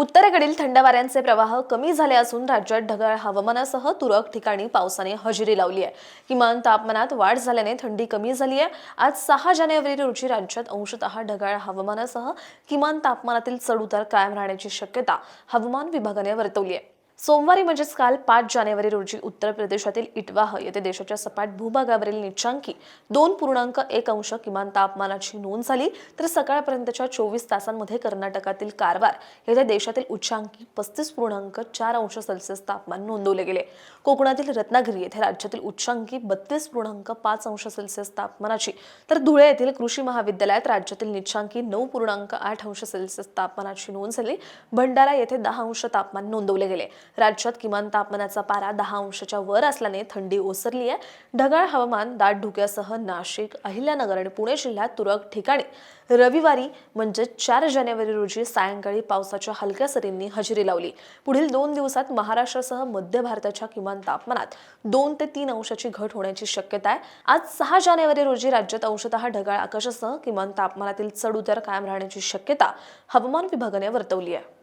उत्तरेकडील थंड वाऱ्यांचे प्रवाह कमी झाले असून राज्यात ढगाळ हवामानासह तुरळक ठिकाणी पावसाने हजेरी लावली आहे. किमान तापमानात वाढ झाल्याने थंडी कमी झाली आहे. आज सहा जानेवारी रोजी राज्यात अंशतः ढगाळ हवामानासह किमान तापमानातील चढउतार कायम राहण्याची शक्यता हवामान विभागाने वर्तवली आहे. सोमवारी म्हणजेच काल पाच जानेवारी रोजी उत्तर प्रदेशातील इटवाह येथे देशाच्या सपाट भूभागावरील निचांकी दोन पूर्णांक एक अंश किमान तापमानाची नोंद झाली. तर सकाळपर्यंतच्या चोवीस तासांमध्ये कर्नाटकातील कारवार येथे देशातील उच्चांकी पस्तीस पूर्णांक चार अंश सेल्सिअस तापमान नोंदवले गेले. कोकणातील रत्नागिरी येथे राज्यातील उच्चांकी बत्तीस पूर्णांक पाच अंश सेल्सिअस तापमानाची तर धुळे येथील कृषी महाविद्यालयात राज्यातील निचांकी नऊ पूर्णांक आठ अंश सेल्सिअस तापमानाची नोंद झाली. भंडारा येथे दहा अंश तापमान नोंदवले गेले. राज्यात किमान तापमानाचा पारा दहा अंशाच्या वर असल्याने थंडी ओसरली आहे. ढगाळ हवामान दाट धुक्यासह नाशिक अहिल्यानगर आणि पुणे जिल्ह्यात तुरळक ठिकाणी. रविवारी म्हणजे चार जानेवारी रोजी सायंकाळी पावसाच्या हलक्या सरींनी हजेरी लावली. पुढील दोन दिवसात महाराष्ट्रासह मध्य भारताच्या किमान तापमानात दोन ते तीन अंशाची घट होण्याची शक्यता आहे. आज सहा जानेवारी रोजी राज्यात अंशतः ढगाळ आकाशासह किमान तापमानातील चढ उतार कायम राहण्याची शक्यता हवामान विभागाने वर्तवली आहे.